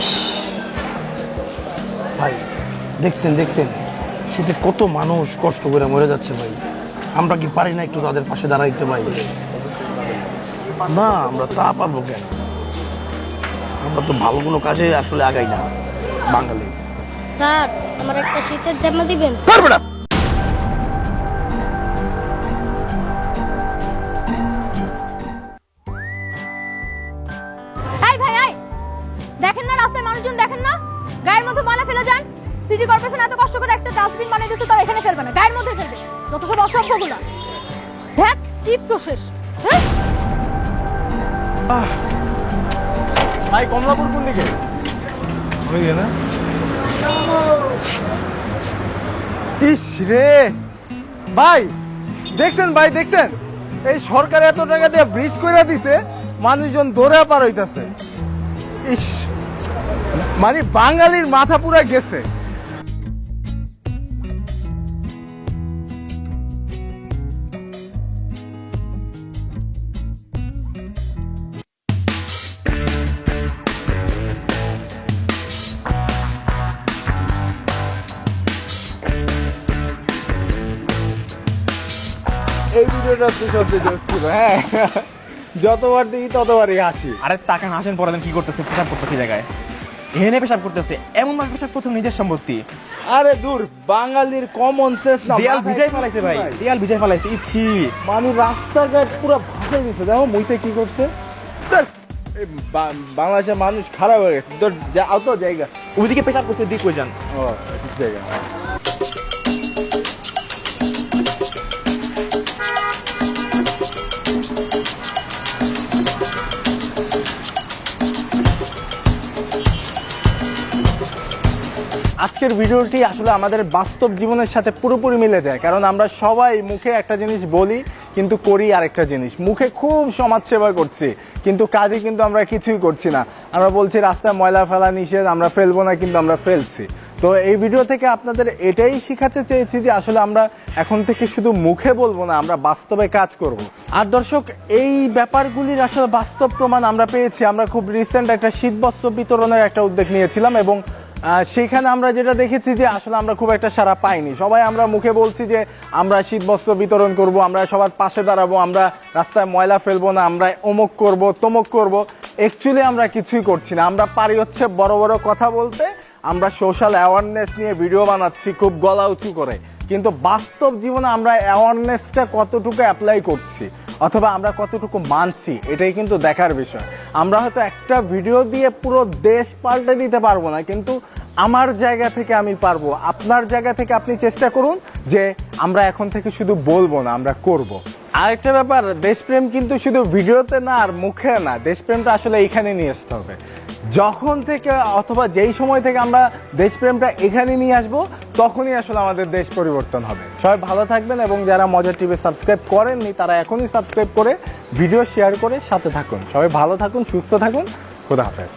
ইস। ভাই দেখছেন দেখছেন? শীতে কত মানুষ কষ্ট করে মরে যাচ্ছে ভাই। আমরা কি পারি না একটু তাদের পাশে দাঁড়াইতে ভাই? না আমরা তা পারব কেন? আমরা তো ভালো কোনো কাজে আসলে আগাই না বাঙালি। স্যার আমার একটা শীতের জামা দিবেন? পারবে না! গায়ের মধ্যে ময়লা ফেলে যান। সিটি কর্পোরেশন এত কষ্ট করে একটা ডাস্টবিন বানিয়ে দিচ্ছে তারা এখানে ফেলবে না। গায়ের মধ্যে ফেলবে। যত সব অসভ্যগুলো। দেখ চিপ তো শেষ। হ্যাঁ ভাই কমলাপুর কোন দিকে? ওই না। ইস রে। ভাই দেখছেন ভাই দেখছেন? এই সরকার এত টাকা দিয়ে ব্রিজ করে দিছে মানুষজন দৌড়ে পার হইতাছে। ইস। মানে বাঙালির মাথা পুরা গেছে। এই ভিডিওটা তো জোর ছিল হ্যাঁ। যতবার দিই ততবারই হাসি। আরে তাকে হাসেন পরে কি করতেছে পেশাব করতেছে জায়গায়। এখানে পেশাব করতেছে। এমন ভাবে পেশাব করতে নিজের সম্পত্তি। আরে দূর বাঙালির কমন সেন্স না দেয়াল ভিজাই ফেলাইছে ভাই দেয়াল ভিজাই ফেলাইছে ইচ্ছি। মানে রাস্তাঘাট পুরো ভাসাই দিছে। দেখো মুইতে কি করছে? বাংলাদেশের মানুষ খারাপ হয়ে গেছে। তোর যা তো জায়গা। ওইদিকে পেশাব করতে দিক কই যান। ও ঠিক জায়গা। আজকের ভিডিওটি আসলে আমাদের বাস্তব জীবনের সাথে পুরোপুরি মিলে যায়, কারণ আমরা সবাই মুখে একটা জিনিস বলি, কিন্তু করি আরেকটা জিনিস। মুখে খুব সমাজ সেবা করছি, কিন্তু কাজে কিন্তু আমরা কিছুই করছি না। আমরা বলছি, রাস্তায় ময়লা ফেলা নিষেধ, আমরা ফেলব না, কিন্তু আমরা ফেলছি। তো এই ভিডিও থেকে আপনাদের এটাই শিখাতে চেয়েছি যে আসলে আমরা এখন থেকে শুধু মুখে বলব না, আমরা বাস্তবে কাজ করব। আর দর্শক, এই ব্যাপারগুলির আসলে বাস্তব প্রমাণ আমরা পেয়েছি। আমরা খুব রিসেন্ট একটা শীতবস্ত্র বিতরণের একটা উদ্যোগ নিয়েছিলাম এবং সেখানে আমরা যেটা দেখেছি যে আসলে আমরা খুব একটা সারা পাইনি। সবাই আমরা মুখে বলছি যে আমরা শীতবস্ত্র বিতরণ করব, আমরা সবার পাশে দাঁড়াবো, আমরা রাস্তায় ময়লা ফেলব না, আমরা অমুক করব, তমুক করব। অ্যাকচুয়ালি আমরা কিছুই করছি না। আমরা পারি হচ্ছে বড় বড় কথা বলতে, আমরা সোশ্যাল অ্যাওয়ারনেস নিয়ে ভিডিও বানাচ্ছি খুব গলা উঁচু করে। কিন্তু বাস্তব জীবনে আমরা অ্যাওয়ারনেসটা কতটুকু অ্যাপ্লাই করছি, অথবা আমরা কতটুকু মানছি, এটাই কিন্তু দেখার বিষয়। আমরা হয়তো একটা ভিডিও দিয়ে পুরো দেশ পাল্টে দিতে পারব না, কিন্তু আমার জায়গা থেকে আমি পারব। আপনার জায়গা থেকে আপনি চেষ্টা করুন যে আমরা এখন থেকে শুধু বলব না, আমরা করব। আরেকটা ব্যাপার, দেশপ্রেম কিন্তু শুধু ভিডিওতে না আর মুখে না। দেশপ্রেমটা আসলে এখানে নিয়ে আসতে হবে। যখন থেকে অথবা যেই সময় থেকে আমরা দেশপ্রেমটা এখানে নিয়ে আসব, তখনই আসলে আমাদের দেশ পরিবর্তন হবে। সবাই ভালো থাকবেন এবং যারা মজা টিভি সাবস্ক্রাইব করেননি, তারা এখনই সাবস্ক্রাইব করে, ভিডিও শেয়ার করে সাথে থাকুন। সবাই ভালো থাকুন, সুস্থ থাকুন। খোদা হাফেজ।